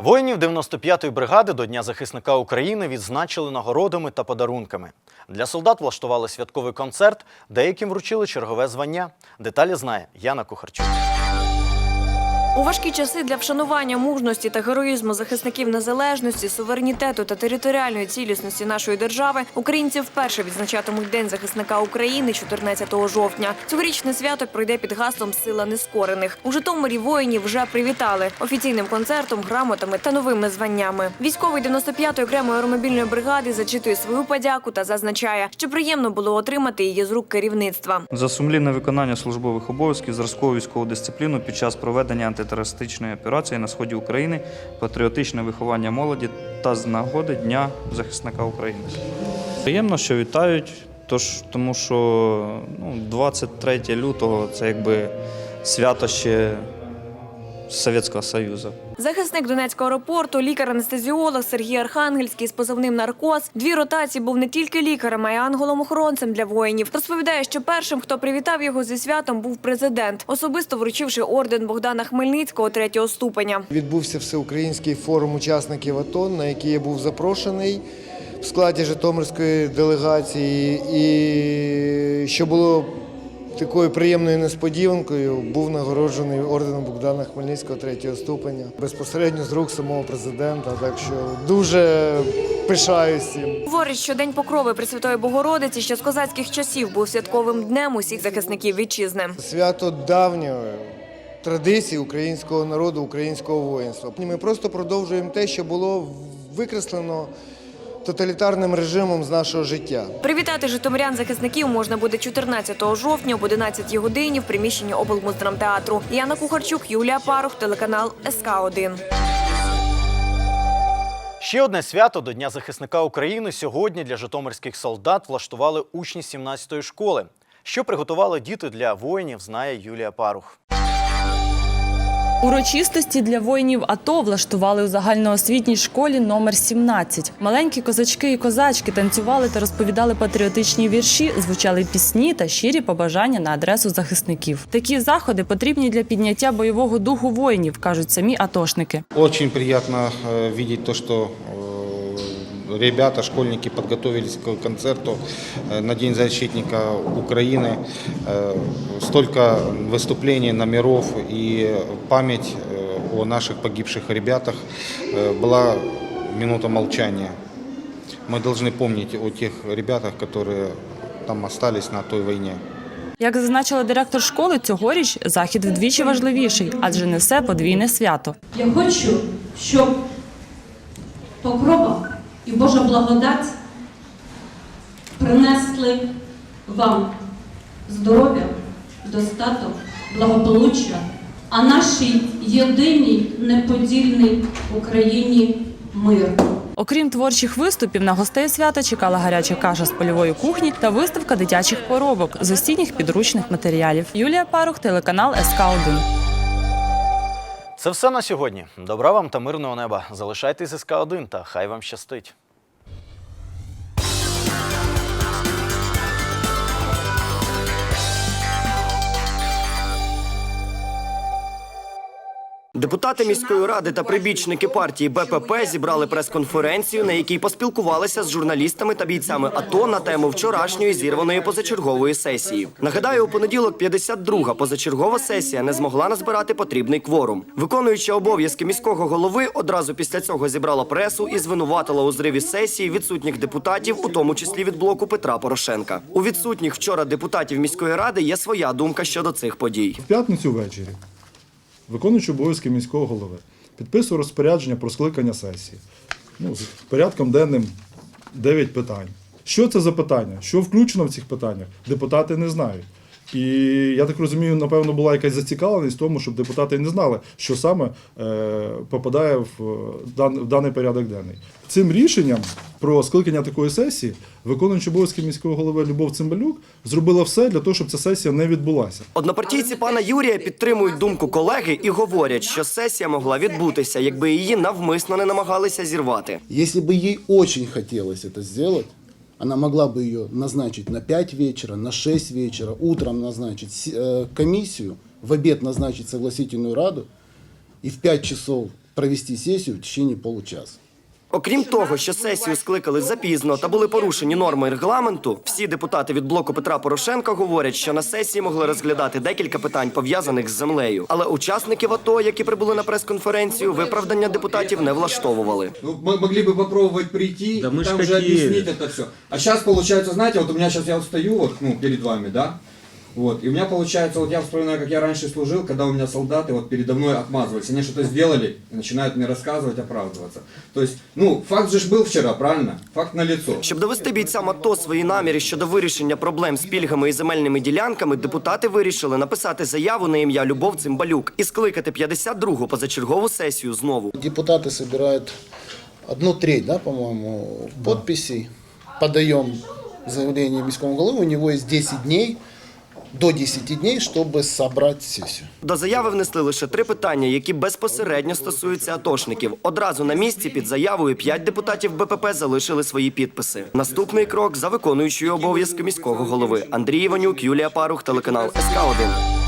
Воїнів 95-ї бригади до Дня захисника України відзначили нагородами та подарунками. Для солдат влаштували святковий концерт, деяким вручили чергове звання. Деталі знає Яна Кухарчук. У важкі часи для вшанування мужності та героїзму захисників незалежності, суверенітету та територіальної цілісності нашої держави українці вперше відзначатимуть День захисника України 14 жовтня. Цьогорічне свято пройде під гаслом Сила нескорених. У Житомирі воїнів вже привітали офіційним концертом, грамотами та новими званнями. Військовий 95-ї окремої аеромобільної бригади зачитує свою подяку та зазначає, що приємно було отримати її з рук керівництва. За сумлінне виконання службових обов'язків, зразкову військову дисципліну під час проведення антитерористичної операції на сході України, патріотичне виховання молоді та з нагоди Дня захисника України. Приємно, що вітають, тож, тому що ну, 23 лютого це якби свято ще Совєтського Союзу. Захисник Донецького аеропорту, лікар-анестезіолог Сергій Архангельський з позивним наркоз. Дві ротації був не тільки лікарем, а й ангелом-охоронцем для воїнів. Розповідає, що першим, хто привітав його зі святом, був президент, особисто вручивши орден Богдана Хмельницького третього ступеня. Відбувся всеукраїнський форум учасників АТО, на який я був запрошений в складі Житомирської делегації. І що було такою приємною несподіванкою, був нагороджений орденом Богдана Хмельницького третього ступеня безпосередньо з рук самого президента. Так що дуже пишаюсь цим. Говорить, що День Покрови Пресвятої Богородиці ще з козацьких часів був святковим днем усіх захисників вітчизни. Свято давньої традиції українського народу, українського воїнства. Ми просто продовжуємо те, що було викреслено тоталітарним режимом з нашого життя. Привітати житомирян захисників можна буде 14 жовтня об 11 годині в приміщенні облмуздрамтеатру. Яна Кухарчук, Юлія Парух, телеканал СК 1 Ще одне свято до Дня захисника України сьогодні для житомирських солдат влаштували учні 17-ї школи. Що приготували діти для воїнів, знає Юлія Парух. Урочистості для воїнів АТО влаштували у загальноосвітній школі номер 17. Маленькі козачки і козачки танцювали та розповідали патріотичні вірші, звучали пісні та щирі побажання на адресу захисників. Такі заходи потрібні для підняття бойового духу воїнів, кажуть самі атошники. Очень приємно бачити те, що э, ребята, школьники подготовились к концерту э, на День защитника Украины. Э, Столько выступлений, номеров и память э, о наших погибших ребятах. Э, Была минута молчания. Мы должны помнить о тех ребятах, которые там остались на той войне. Як зазначила директор школи, цьогоріч захід вдвічі важливіший, адже несе подвійне свято. Я хочу, щоб покрова і Божа благодать принесли вам здоров'я, достаток, благополуччя, а нашій єдиній неподільній Україні мир. Окрім творчих виступів, на гостей свята чекала гаряча каша з польової кухні та виставка дитячих поробок з осінніх підручних матеріалів. Юлія Парух, телеканал СК 1 Це все на сьогодні. Добра вам та мирного неба. Залишайтесь СК 1 та хай вам щастить. Депутати міської ради та прибічники партії БПП зібрали прес-конференцію, на якій поспілкувалися з журналістами та бійцями АТО на тему вчорашньої зірваної позачергової сесії. Нагадаю, у понеділок 52-га позачергова сесія не змогла назбирати потрібний кворум. Виконуюча обов'язки міського голови одразу після цього зібрала пресу і звинуватила у зриві сесії відсутніх депутатів, у тому числі від блоку Петра Порошенка. У відсутніх вчора депутатів міської ради є своя думка щодо цих подій. В п'ятницю ввечері, виконуючи обов'язки міського голови, підписує розпорядження про скликання сесії. Ну, з порядком денним 9 питань. Що це за питання? Що включено в цих питаннях? Депутати не знають. І я так розумію, напевно, була якась зацікавленість в тому, щоб депутати не знали, що саме е, попадає в, е, дан, в даний порядок денний. Цим рішенням про скликання такої сесії, виконуючи обов'язки міського голови Любов Цимбалюк, зробила все для того, щоб ця сесія не відбулася. Однопартійці пана Юрія підтримують думку колеги і говорять, що сесія могла відбутися, якби її навмисно не намагалися зірвати. Если бы ей очень хотелось это сделать, она могла бы ее назначить на 5 вечера, на 6 вечера, утром назначить э, комиссию, в обед назначить согласительную раду и в 5 часов провести сессию в течение получаса. Окрім того, що сесію скликали запізно та були порушені норми регламенту, всі депутати від блоку Петра Порошенка говорять, що на сесії могли розглядати декілька питань пов'язаних з землею. Але учасників АТО, які прибули на прес-конференцію, виправдання депутатів не влаштовували. Ну, мы могли бы попробовать прийти, Да мы ж там же хотели. объяснить это все. А сейчас получается, знаете, вот у меня сейчас я стою вот, ну, перед вами, да? Вот, и у меня получается, вот я вспоминаю, как я раньше служил, когда у меня солдаты вот передо мной отмазывались. Они что-то сделали и начинают мне рассказывать, оправдываться. То есть, ну, факт же ж был вчера, правильно? Факт на лицо. Щоб довести бійцям АТО свої наміри щодо вирішення проблем з пільгами і земельними ділянками, депутати вирішили написати заяву на ім'я Любов Цимбалюк і скликати 52-гу позачергову сесію знову. Депутаты собирают одну треть, да, по-моему, подписей. Подаем заявление міському головы, у него есть 10 дней, до 10 днів, щоб зібрати сесію. До заяви внесли лише три питання, які безпосередньо стосуються атошників. Одразу на місці під заявою п'ять депутатів БПП залишили свої підписи. Наступний крок за виконуючою обов'язки міського голови Андрій Іванюк, Юлія Парух, телеканал СК 1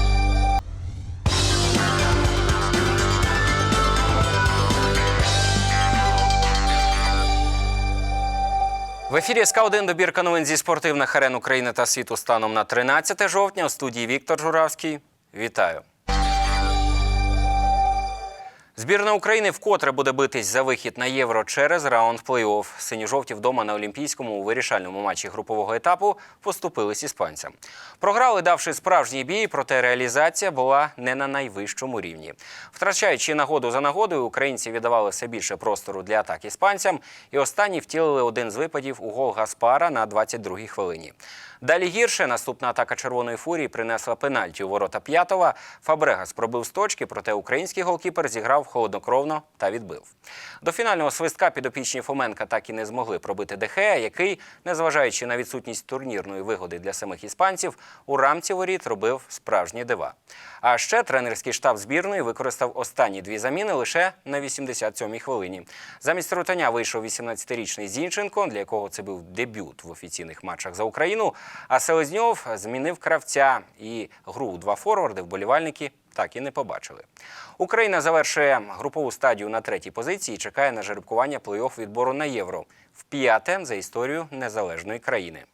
В ефірі СК 1 добірка новин зі спортивних арен України та світу станом на 13 жовтня. У студії Віктор Журавський. Вітаю. Збірна України вкотре буде битись за вихід на євро через раунд плей-офф. Сині-жовті вдома на Олімпійському у вирішальному матчі групового етапу поступились іспанцям. Програли, давши справжній бій, проте реалізація була не на найвищому рівні. Втрачаючи нагоду за нагодою, українці віддавали все більше простору для атак іспанцям, і останні втілили один з випадів у гол Гаспара на 22-й хвилині. Далі гірше наступна атака червоної фурії принесла пенальті у ворота п'ятого. Фабрегас пробив з точки, проте український голкіпер зіграв холоднокровно та відбив. До фінального свистка підопічні Фоменка так і не змогли пробити Дехея, який, незважаючи на відсутність турнірної вигоди для самих іспанців, у рамці воріт робив справжні дива. А ще тренерський штаб збірної використав останні дві заміни лише на 87-й хвилині. Замість Ротаня вийшов 18-річний Зінченко, для якого це був дебют в офіційних матчах за Україну. А Селезньов змінив кравця і гру у два форварди вболівальники так і не побачили. Україна завершує групову стадію на третій позиції і чекає на жеребкування плей-офф відбору на євро в п'яте за історію незалежної країни.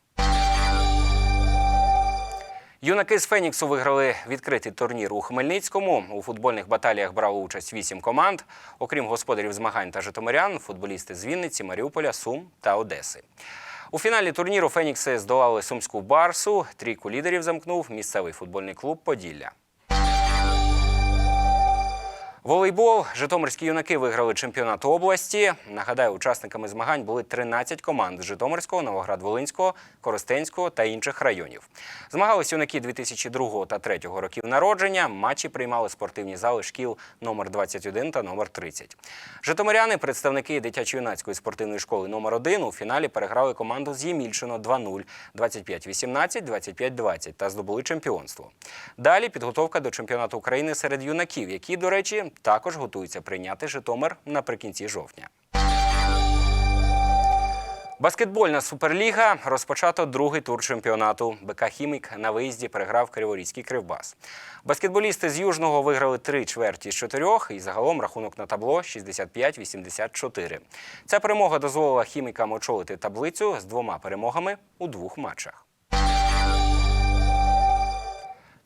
Юнаки з Феніксу виграли відкритий турнір у Хмельницькому. У футбольних баталіях брали участь вісім команд. Окрім господарів змагань та житомирян, футболісти з Вінниці, Маріуполя, Сум та Одеси. У фіналі турніру Фенікси здолали сумську барсу. Трійку лідерів замкнув місцевий футбольний клуб Поділля. Волейбол. Житомирські юнаки виграли чемпіонат області. Нагадаю, учасниками змагань були 13 команд з Житомирського, Новоград-Волинського, Коростенського та інших районів. Змагались юнаки 2002 та 2003 років народження. Матчі приймали спортивні зали шкіл номер 21 та номер 30. Житомиряни, представники дитячо-юнацької спортивної школи номер 1 у фіналі переграли команду з Ємільчино 2-0, 25-18, 25-20 та здобули чемпіонство. Далі підготовка до чемпіонату України серед юнаків, які, до речі, також готуються прийняти Житомир наприкінці жовтня. Баскетбольна суперліга розпочато другий тур чемпіонату. БК Хімік на виїзді переграв Криворізький кривбас. Баскетболісти з Южного виграли три чверті з чотирьох, і загалом рахунок на табло 65-84. Ця перемога дозволила хімікам очолити таблицю з двома перемогами у двох матчах.